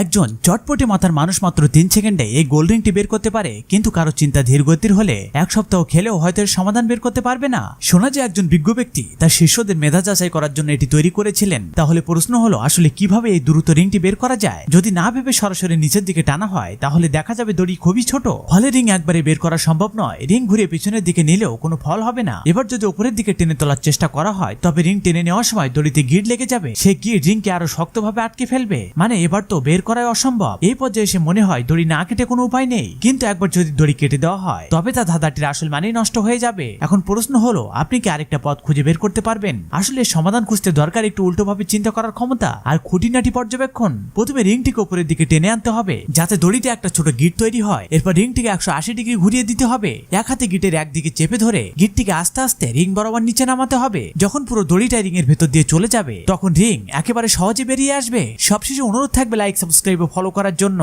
একজন চটপটে মাথার মানুষ মাত্র তিন সেকেন্ডে এই গোল্ড রিংটি বের করতে পারে, কিন্তু কারও চিন্তা ধীর গতির হলে এক সপ্তাহ খেলেও হয়তো এর সমাধান বের করতে পারবে না। শোনা যায় একজন বিজ্ঞ ব্যক্তি তার শিষ্যদের মেধা যাচাই করার জন্য এটি তৈরি করেছিলেন। তাহলে প্রশ্ন হলো, আসলে কীভাবে এই দ্রুত রিংটি বের করা যায়? যদি না ভেবে সরাসরি নিচের দিকে টানা হয়, তাহলে দেখা যাবে দড়ি খুবই ছোট। ফলে রিং একবারে বের করা সম্ভব নয়। রিং ঘুরে পিছনের দিকে নিলেও কোনো ফল হবে না। এবার যদি উপরের দিকে টেনে তোলার চেষ্টা করা হয়, তবে রিং টেনে নেওয়ার সময় দড়িতে গিট লেগে যাবে। সেই গিট রিংকে আরও শক্তভাবে আটকে ফেলবে। মানে এবার তো বের করাই অসম্ভব। এই পর্যায়ে এসে মনে হয় দড়ি না কেটে কোনো উপায় নেই। কিন্তু একবার যদি দড়ি কেটে দেওয়া হয়, তবে তা ধাঁধাটির আসল মানেই নষ্ট হয়ে যাবে। এখন প্রশ্ন হলো, আপনি কি আরেকটা পথ খুঁজে বের করতে পারবেন? আসলে সমাধান খুঁজতে দরকার একটু উল্টোভাবে চিন্তা করার ক্ষমতা আর খুঁটিনাটি পর্যবেক্ষণ। প্রথমে রিংটিকে উপরের দিকে টেনে আনতে হবে, যাতে দড়িতে একটা ছোট গিট তৈরি হয়। এরপর রিংটিকে একশো আশি ডিগ্রি ঘুরিয়ে দিতে হবে। এক হাতে গিটের একদিকে চেপে ধরে গিটটিকে আস্তে আস্তে রিং বরাবর নিচে নামাতে হবে। যখন পুরো দড়িটা রিং এর ভেতর দিয়ে চলে যাবে, তখন রিং একেবারে সহজে বেরিয়ে আসবে। সবশেষে অনুরোধ থাকবে লাইক সাবস্ক্রাইব ও ফলো করার জন্য।